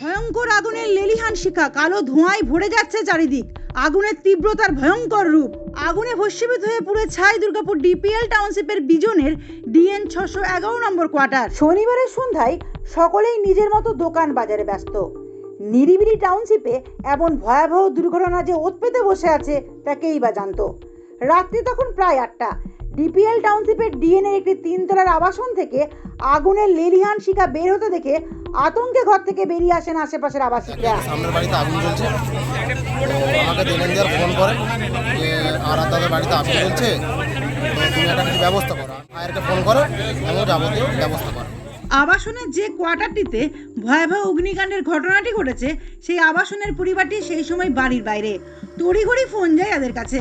ভয়ঙ্কর আগুনের লেলিহান শিখা, কালো ধোঁয়ায় ভরে যাচ্ছে চারিদিক। আগুনের তীব্রতার ভয়ঙ্কর রূপ। আগুনে ভস্মীভূত হয়ে পুরো ছাই দুর্গাপুর ডিপিএল টাউনশিপের বিজনের ডিএন ছশো এগারো নম্বর কোয়ার্টার। শনিবারের সন্ধ্যায় সকলেই নিজের মতো দোকান বাজারে ব্যস্ত। নিরিবিলি টাউনশিপে এমন ভয়াবহ দুর্ঘটনা যে ওত পেতে বসে আছে, তাকেই বা জানতো। রাত্রি তখন প্রায় আটটা। ডিপিএল টাউনশিপের ডিএনএর একটি তিনতলার আবাসন থেকে আগুনের লেলিহান শিকা বের হতে দেখে আতঙ্কে ঘর থেকে বেরিয়ে আসেন আশেপাশের আবাসিকরা। সামনের বাড়িতে আগুন জ্বলছে। আমাকে দেবেন্দ্র ফোন করে যে আর দাদার বাড়িতে আগুন জ্বলছে? তুমি একটা কিছু ব্যবস্থা করো। ফায়ারকে ফোন করো এবং যাবতীয় ব্যবস্থা করো আবাসনের যে কোয়ার্টারটিতে ভয়াবহ অগ্নিকাণ্ডের ঘটনাটি ঘটেছে সেই আবাসনের পরিবারটি সেই সময় বাড়ির বাইরে। তড়িঘড়ি ফোন যায় তাদের কাছে।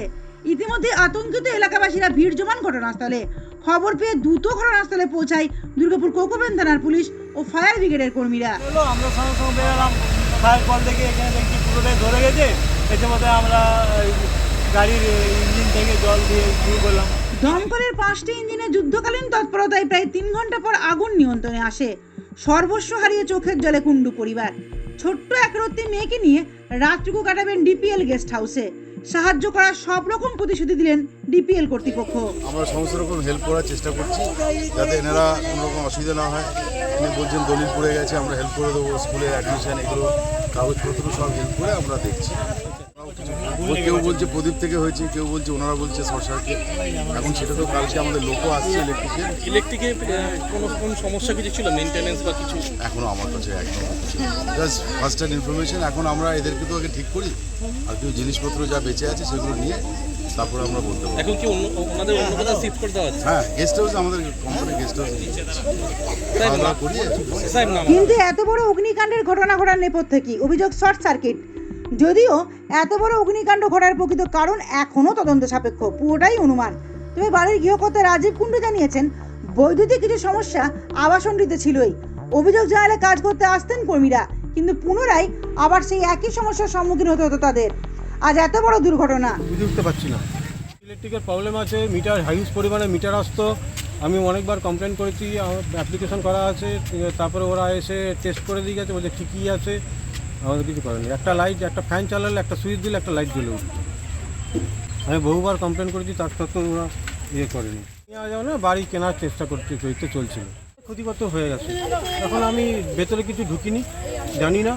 ইতিমধ্যে আতঙ্কিত এলাকাবাসীরা ভিড় জমান ঘটনাস্থলে। খবর পেয়ে দ্রুত ঘটনাস্থলে পৌঁছায় দুর্গাপুর কোকোবেন থানার পুলিশ ও ফায়ার ব্রিগেডের কর্মীরা। আমরা সঙ্গে সঙ্গে বেরোলাম ফায়ার কল থেকে এখানে দেখছি পুরোটাই ধরে গেছে। এতে মধ্যে আমরা গাড়ির ইঞ্জিন থেকে জল দিয়ে শুরু করলাম। দমকলের পাঁচটি ইঞ্জিনে যুদ্ধকালীন তৎপরতায় প্রায় তিন ঘণ্টা পর আগুন নিয়ন্ত্রণে আসে। সর্বস্ব হারিয়ে চোখের জলে কুণ্ডু পরিবার। ছোট্ট একরত্তি মেয়েকে নিয়ে রাতটুকু কাটাবেন ডিপিএল গেস্ট হাউসে। সাহায্য করার সব রকম প্রতিশ্রুতি দিলেন ডিপিএল কর্তৃপক্ষ। আমরা সমস্ত রকম হেল্প করার চেষ্টা করছি, যাতে এনারা কোনো রকম অসুবিধা না হয়। তিনি বলছেন দলিল পড়ে গেছে, আমরা হেল্প করে দেবো স্কুলের অ্যাডমিশন এগুলো, কাগজপত্র সব হেল্প করে আমরা দেখছি। কেউ বলছে প্রদীপ থেকে হয়েছে কেউ বলছে ওনারা বলছে শর্ট সার্কিট এখন সেটা তো কালকে আমাদের লোকও আসছে ইলেকট্রিশিয়ান ইলেকট্রিকে কোনো কোন সমস্যা কিছু ছিল? মেনটেনেন্স বা কিছু? এখনও আমার কাছে একদম জাস্ট ফার্স্ট হ্যান্ড ইনফরমেশন এখন আমরা এদেরকে তো আগে ঠিক করি। আর কেউ জিনিসপত্র যা বেঁচে আছে সেগুলো নিয়ে তারপরে আমরা বলতে পারব। এখন কি অন্য ওনাদের অন্য কোথাও শিফট করে দেওয়া হচ্ছে? হ্যাঁ গেস্ট হাউস আমাদের কোম্পানি গেস্ট হাউস কিন্তু এত বড় অগ্নিকাণ্ডের ঘটনা ঘটার নেপথ্যে কি? অভিযোগ শর্ট সার্কিট। যদিও এত বড় অগ্নিকাণ্ড ঘটার প্রকৃত কারণ এখনও তদন্ত সাপেক্ষ পুরোটাই অনুমান। তবে বাড়ির গৃহকর্তা রাজীব কুণ্ডু জানিয়েছেন বৈদ্যুতিক কিছু সমস্যা আবাসনটিতে ছিলই। অভিযোগ জানালে কাজ করতে আসতেন কর্মীরা কিন্তু পুনরায় আবার সেই একই সমস্যার সম্মুখীন হতে হতো তাদের। আজ এত বড় দুর্ঘটনা। বুঝে উঠতে পারছি না। ইলেকট্রিকের প্রবলেম আছে মিটার হাইউজ পরিমাণে মিটার আসতো। আমি অনেকবার কমপ্লেন করেছি অ্যাপ্লিকেশন করা আছে তারপরে ওরা এসে টেস্ট করে দিয়ে গেছে বলছে ঠিকই আছে। আমাদের কিছু করেনি একটা লাইট একটা ফ্যান চালালে একটা সুইচ দিলে একটা লাইট জ্বলে উঠতো আমি বহুবার কমপ্লেন করেছি তার সত্ত্বেও ওরা ইয়ে করেনি। নেওয়া যাবে না বাড়ি কেনার চেষ্টা করতে করতে চলছিল। ক্ষতিগত হয়ে গেছে। এখন আমি ভেতরে কিছু ঢুকিনি জানি না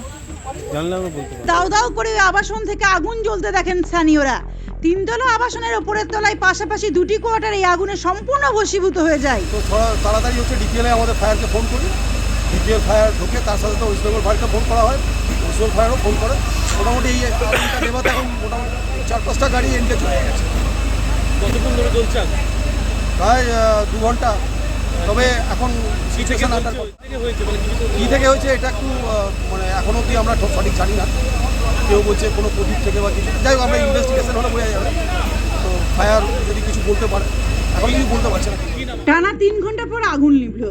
জানলে আমি বলতে দাউ দাউ করে আবাসন থেকে আগুন জ্বলতে দেখেন স্থানীয়রা। তিনতলা আবাসনের ওপরের তলায় পাশাপাশি দুটি কোয়ার্টার এই আগুনে সম্পূর্ণ ভস্মীভূত হয়ে যায়। তো তাড়াতাড়ি হচ্ছে ডিপিএলে আমাদের ফায়ারকে ফোন করি। ডিপিএল ফায়ার ঢুকে তার সাথে তো ওয়েস্ট বেঙ্গল ফায়ারকে ফোন করা হয়। ওয়েস্ট বেঙ্গল ফায়ারও ফোন করে। মোটামুটি এই নেভাতে এখন মোটামুটি চার পাঁচটা গাড়ি এনকে চলে গেছে। কতক্ষণ ধরে চলছে প্রায় দু ঘণ্টা। তবে এখন কি সিচুয়েশন আন্ডার মানে কী থেকে হয়েছে এটা একটু মানে এখন অবধি আমরা ঠিক সঠিক জানি না। কেউ বলছে কোনো প্রদীপ থেকে বা কিছু। যাই হোক আমরা ইনভেস্টিগেশন হলে বোঝা যাবে। তো ফায়ার যদি কিছু বলতে পারে। এখন কিছু বলতে পারছে না। টানা তিন ঘণ্টা পর আগুন নিভল।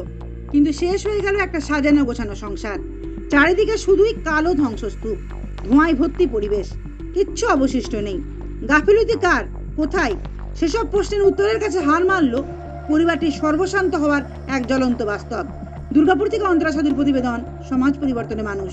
কিন্তু শেষ হয়ে গেল একটা সাজানো গোছানো সংসার। চারিদিকে শুধুই কালো ধ্বংসস্তূপ, ধোঁয়ায় ভর্তি পরিবেশ, কিচ্ছু অবশিষ্ট নেই। গাফিলতি কার? কোথায়? সেসব প্রশ্নের উত্তরের কাছে হার মানল পরিবারটি সর্বশান্ত হওয়ার এক জ্বলন্ত বাস্তব। দুর্গাপুর থেকে অন্তরাসাদুর প্রতিবেদন, সমাজ পরিবর্তনে মানুষ।